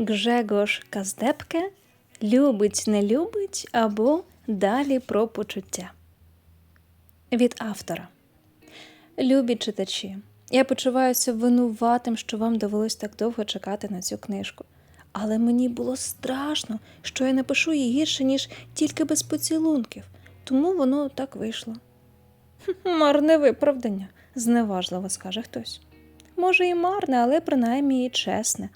Гжегош Каздепке любить, не любить або далі про почуття. Від автора. Любі читачі, я почуваюся винуватим, що вам довелось так довго чекати на цю книжку. Але мені було страшно, що я напишу її гірше, ніж тільки без поцілунків, тому воно так вийшло. Марне виправдання, зневажливо скаже хтось. Може, і марне, але принаймні і чесне,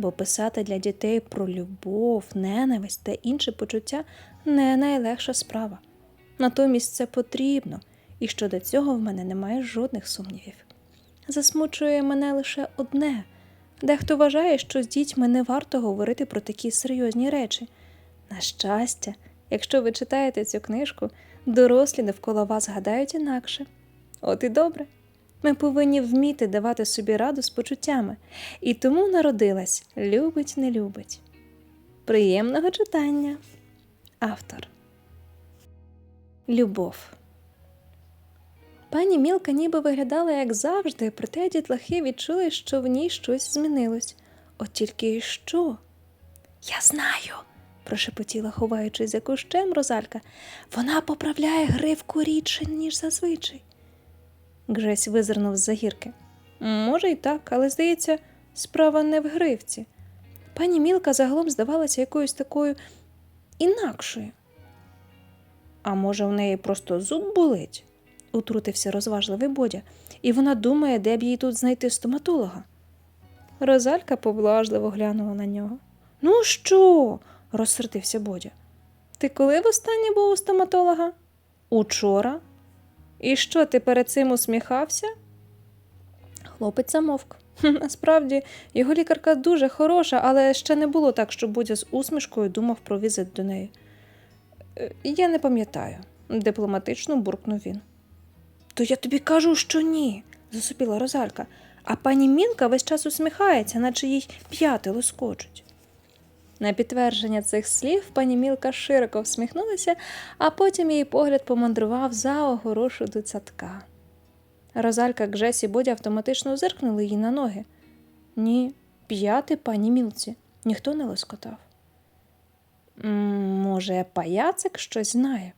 бо писати для дітей про любов, ненависть та інші почуття не найлегша справа. Натомість це потрібно, і щодо цього в мене немає жодних сумнівів. Засмучує мене лише одне. Дехто вважає, що з дітьми не варто говорити про такі серйозні речі. На щастя, якщо ви читаєте цю книжку, дорослі довкола вас гадають інакше. От і добре. Ми повинні вміти давати собі раду з почуттями, і тому народилась любить, не любить. Приємного читання. Автор. Любов. Пані Мілка ніби виглядала як завжди, проте дітлахи відчули, що в ній щось змінилось. От тільки що? Я знаю, прошепотіла, ховаючись за кущем Розалька. Вона поправляє гривку рідше, ніж зазвичай. Гжесь визирнув з-за гірки. Може, й так, але здається, справа не в гривці. Пані Мілка загалом здавалася якоюсь такою інакшою. А може, в неї просто зуб болить? утрутився розважливий Бодя, і вона думає, де б їй тут знайти стоматолога. Розалька поблажливо глянула на нього. Ну що? розсердився Бодя. Ти коли востаннє був у стоматолога? Учора. І що ти перед цим усміхався? Хлопець замовк. Насправді, його лікарка дуже хороша, але ще не було так, щоб Бодя з усмішкою думав про візит до неї. «Е, Я не пам'ятаю, дипломатично буркнув він. То я тобі кажу, що ні, засупіла Розалька, а пані Мінка весь час усміхається, наче їй п'яти лоскочуть. На підтвердження цих слів пані Мілка широко всміхнулася, а потім її погляд помандрував за огорошу до цятка. Розалька, Гжесі Бодя автоматично зиркнули їй на ноги. Ні, п'яти пані Мілці, ніхто не лоскотав. Може, паяцик щось знає,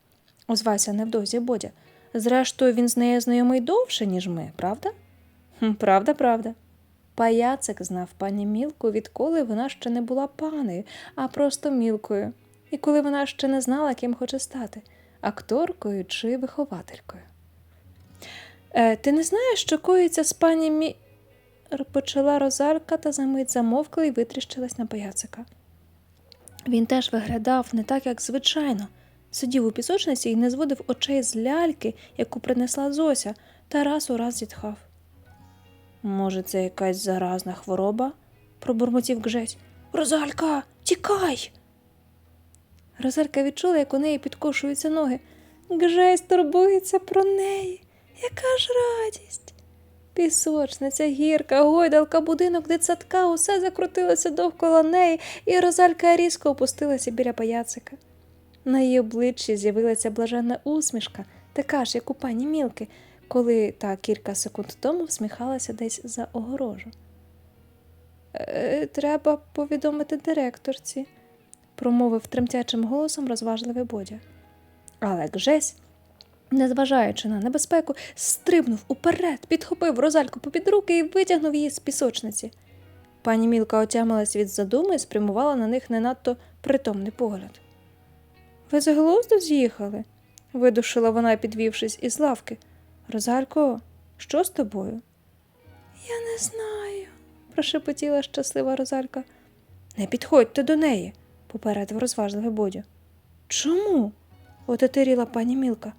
озвався невдовзі Бодя. Зрештою, він з нею знайомий довше, ніж ми, правда? Правда, правда. Паяцик знав пані Мілку, відколи вона ще не була панею, а просто мілкою, і коли вона ще не знала, ким хоче стати акторкою чи вихователькою. Е, ти не знаєш, що коїться з пані Мі. почала Розалька та за мить замовкла і витріщилась на паяцика. Він теж виглядав не так, як звичайно. Сидів у пісочниці і не зводив очей з ляльки, яку принесла Зося, та раз у раз зітхав. Може, це якась заразна хвороба? пробурмотів Гжесь. Розалька, тікай. Розалька відчула, як у неї підкошуються ноги. Гжесь турбується про неї. Яка ж радість. Пісочниця, гірка, гойдалка, будинок, дитсадка, усе закрутилося довкола неї, і Розалька різко опустилася біля паяцика. На її обличчі з'явилася блаженна усмішка, така ж, як у пані Мілки, коли та кілька секунд тому всміхалася десь за огорожу. «Е, Треба повідомити директорці, промовив тремтячим голосом розважливий Бодя. Але Гжесь, незважаючи на небезпеку, стрибнув уперед, підхопив розальку попід руки і витягнув її з пісочниці. Пані Мілка отямилась від задуми і спрямувала на них не надто притомний погляд. Ви з глузду з'їхали? видушила вона, підвівшись із лавки. Розалько, що з тобою? Я не знаю, прошепотіла щаслива Розалька. Не підходьте до неї, попередив розважливий Бодя. Чому? отетеріла пані Мілка.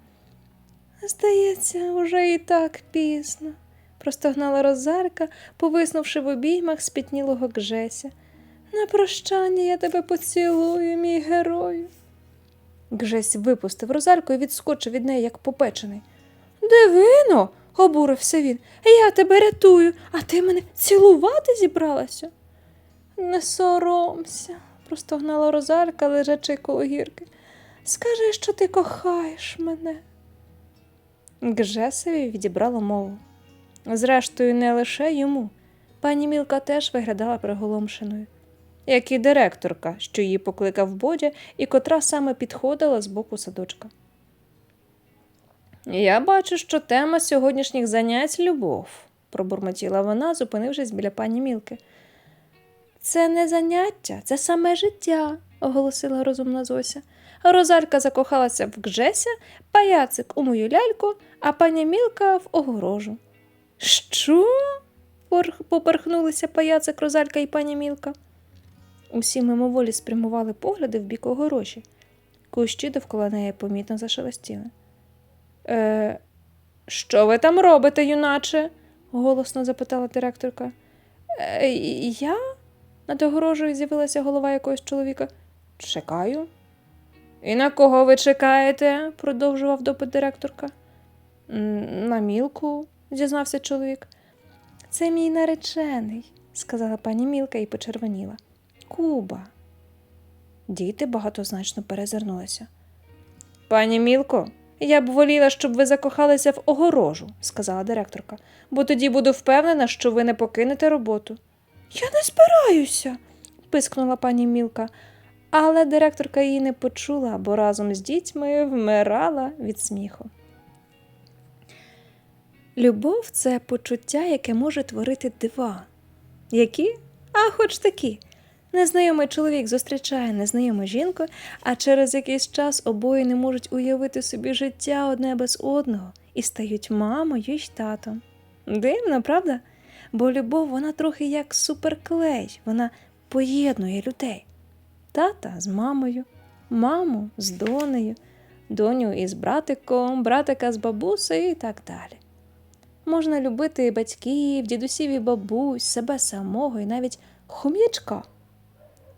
Здається, уже і так пізно, простогнала Розалька, повиснувши в обіймах спітнілого Гжеся. На прощання я тебе поцілую, мій герою. Гжесь випустив розальку і відскочив від неї, як попечений. Дивино, обурився він. Я тебе рятую, а ти мене цілувати зібралася. Не соромся, простогнала розалька, лежачи коло гірки. Скажи, що ти кохаєш мене. Гжесові відібрало мову. Зрештою, не лише йому. Пані Мілка теж виглядала приголомшеною. як і директорка, що її покликав Бодя і котра саме підходила з боку садочка. Я бачу, що тема сьогоднішніх занять любов, пробурмотіла вона, зупинившись біля пані Мілки. Це не заняття, це саме життя, оголосила розумна Зося. Розалька закохалася в Гжеся, паяцик у мою ляльку, а пані Мілка в огорожу. Що? Поперхнулися паяцик, Розалька і пані Мілка. Усі мимоволі спрямували погляди в бік огорожі. Кущі довкола неї помітно зашелестіли. Е, що ви там робите, юначе? голосно запитала директорка. Е, я? Над огорожею з'явилася голова якогось чоловіка. Чекаю. І на кого ви чекаєте? продовжував допит директорка. На мілку, зізнався чоловік. Це мій наречений, сказала пані Мілка і почервоніла. Куба. Діти багатозначно перезирнулися. Пані Мілко, я б воліла, щоб ви закохалися в огорожу, сказала директорка, бо тоді буду впевнена, що ви не покинете роботу. Я не збираюся, пискнула пані Мілка, але директорка її не почула, бо разом з дітьми вмирала від сміху. Любов це почуття, яке може творити дива. Які? А хоч такі. Незнайомий чоловік зустрічає незнайому жінку, а через якийсь час обоє не можуть уявити собі життя одне без одного і стають мамою й татом. Дивно, правда? Бо любов вона трохи як суперклей, вона поєднує людей. Тата з мамою, маму з донею, доню із братиком, братика з бабусею і так далі. Можна любити батьків, дідусів і бабусь, себе самого і навіть хом'ячка.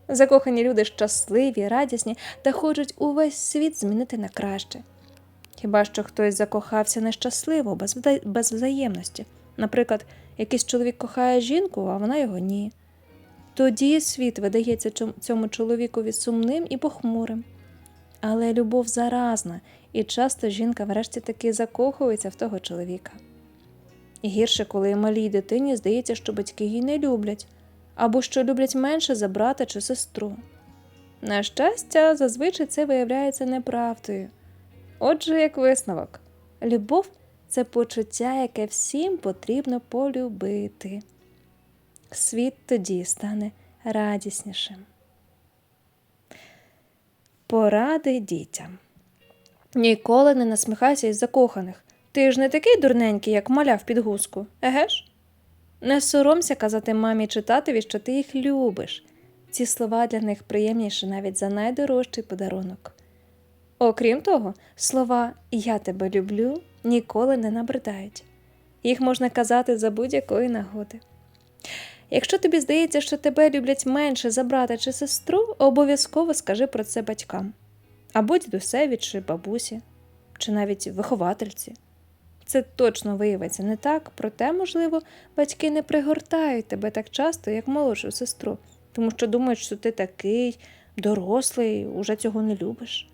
Закохані люди щасливі, радісні та хочуть увесь світ змінити на краще. Хіба що хтось закохався нещасливо, без, без взаємності. Наприклад, якийсь чоловік кохає жінку, а вона його ні. Тоді світ видається цьому чоловікові сумним і похмурим. Але любов заразна, і часто жінка врешті таки закохується в того чоловіка. І гірше, коли малій дитині здається, що батьки її не люблять, або що люблять менше за брата чи сестру. На щастя, зазвичай це виявляється неправдою. Отже, як висновок, любов це почуття, яке всім потрібно полюбити. Світ тоді стане радіснішим. Поради дітям. Ніколи не насміхайся із закоханих. Ти ж не такий дурненький, як маля в підгузку, еге ж? Не соромся казати мамі чи татові, що ти їх любиш. Ці слова для них приємніші навіть за найдорожчий подарунок. Окрім того, слова Я тебе люблю ніколи не набридають. Їх можна казати за будь-якої нагоди. Якщо тобі здається, що тебе люблять менше за брата чи сестру, обов'язково скажи про це батькам або дідусеві чи бабусі, чи навіть виховательці. Це точно виявиться не так, проте, можливо, батьки не пригортають тебе так часто, як молодшу сестру, тому що думають, що ти такий дорослий, уже цього не любиш.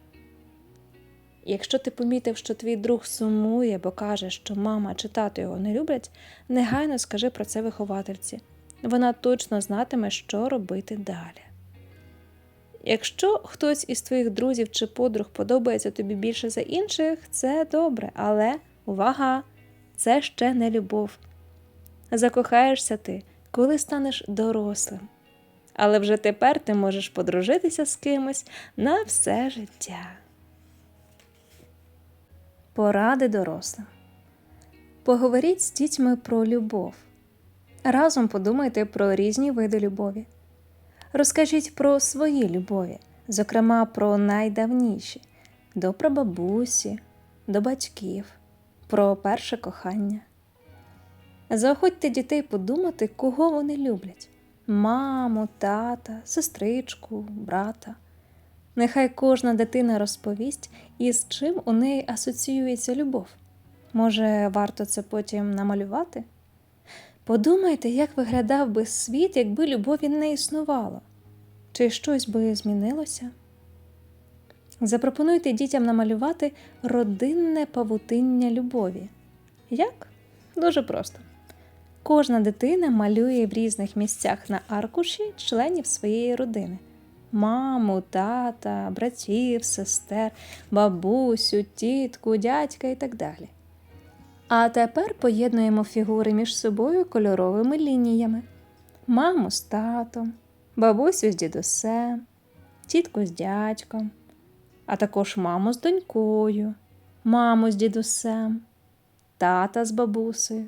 Якщо ти помітив, що твій друг сумує, бо каже, що мама чи тато його не люблять, негайно скажи про це виховательці. Вона точно знатиме, що робити далі. Якщо хтось із твоїх друзів чи подруг подобається тобі більше за інших, це добре, але увага! Це ще не любов. Закохаєшся ти, коли станеш дорослим. Але вже тепер ти можеш подружитися з кимось на все життя. Поради дорослим. Поговоріть з дітьми про любов. Разом подумайте про різні види любові. Розкажіть про свої любові, зокрема про найдавніші до прабабусі, до батьків, про перше кохання. Заохотьте дітей подумати, кого вони люблять маму, тата, сестричку, брата. Нехай кожна дитина розповість, із чим у неї асоціюється любов. Може, варто це потім намалювати? Подумайте, як виглядав би світ, якби любові не існувало. Чи щось би змінилося? Запропонуйте дітям намалювати родинне павутиння любові. Як? Дуже просто. Кожна дитина малює в різних місцях на аркуші членів своєї родини: маму, тата, братів, сестер, бабусю, тітку, дядька і так далі. А тепер поєднуємо фігури між собою кольоровими лініями: маму з татом, бабусю з дідусем, тітку з дядьком, а також маму з донькою, маму з дідусем, тата з бабусею.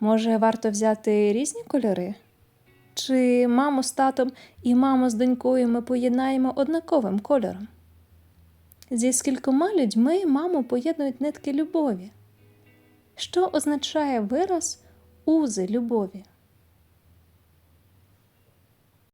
Може, варто взяти різні кольори? Чи маму з татом і маму з донькою ми поєднаємо однаковим кольором? Зі скількома людьми маму поєднують нитки любові? Що означає вираз узи любові?